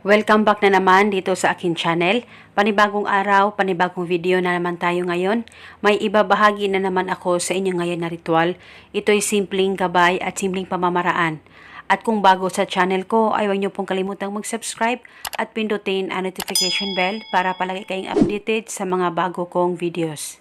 Welcome back na naman dito sa akin channel. Panibagong araw, panibagong video na naman tayo ngayon. May ibabahagi na naman ako sa inyo ngayon na ritual. Ito'y simpleng gabay at simpleng pamamaraan. At kung bago sa channel ko, ay huwag niyo pong kalimutang mag-subscribe at pindutin ang notification bell para palagi kayong updated sa mga bago kong videos.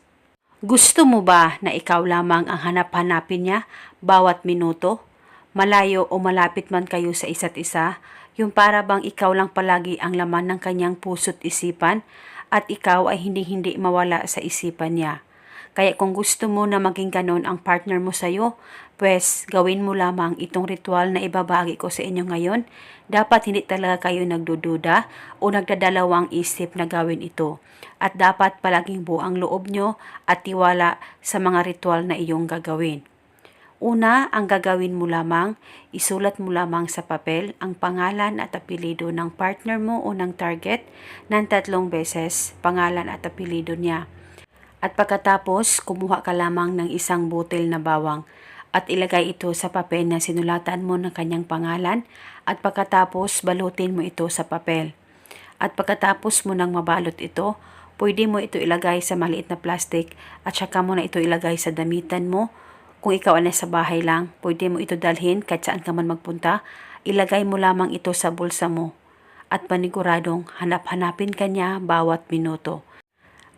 Gusto mo ba na ikaw lamang ang hanap-hanapin niya bawat minuto? Malayo o malapit man kayo sa isa't isa, yung para bang ikaw lang palagi ang laman ng kanyang puso't isipan at ikaw ay hindi-hindi mawala sa isipan niya. Kaya kung gusto mo na maging ganon ang partner mo sa'yo, pues gawin mo lamang itong ritual na ibabagi ko sa inyo ngayon. Dapat hindi talaga kayo nagdududa o nagdadalawang isip na gawin ito. At dapat palaging buo ang loob nyo at tiwala sa mga ritual na iyong gagawin. Una, ang gagawin mo lamang, isulat mo lamang sa papel ang pangalan at apelido ng partner mo o ng target ng tatlong beses, pangalan at apelido niya. At pagkatapos, kumuha ka lamang ng isang butil na bawang at ilagay ito sa papel na sinulatan mo ng kanyang pangalan at pagkatapos balutin mo ito sa papel. At pagkatapos mo nang mabalot ito, pwede mo ito ilagay sa maliit na plastic at saka mo na ito ilagay sa damitan mo kung ikaw ay nasa bahay lang, pwede mo ito dalhin kahit saan ka man magpunta. Ilagay mo lamang ito sa bulsa mo at paniguradong hanap-hanapin ka niya bawat minuto.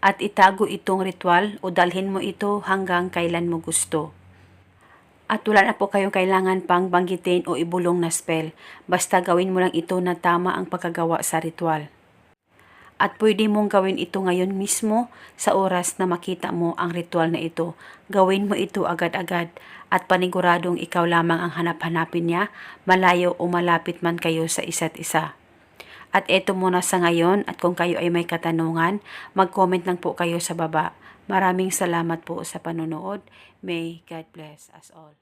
At itago itong ritual o dalhin mo ito hanggang kailan mo gusto. At wala na po kayong kailangan pang banggitin o ibulong na spell. Basta gawin mo lang ito na tama ang pagkagawa sa ritual. At pwede mong gawin ito ngayon mismo sa oras na makita mo ang ritual na ito. Gawin mo ito agad-agad at paniguradong ikaw lamang ang hanap-hanapin niya, malayo o malapit man kayo sa isa't isa. At eto muna sa ngayon at kung kayo ay may katanungan, mag-comment lang po kayo sa baba. Maraming salamat po sa panonood. May God bless us all.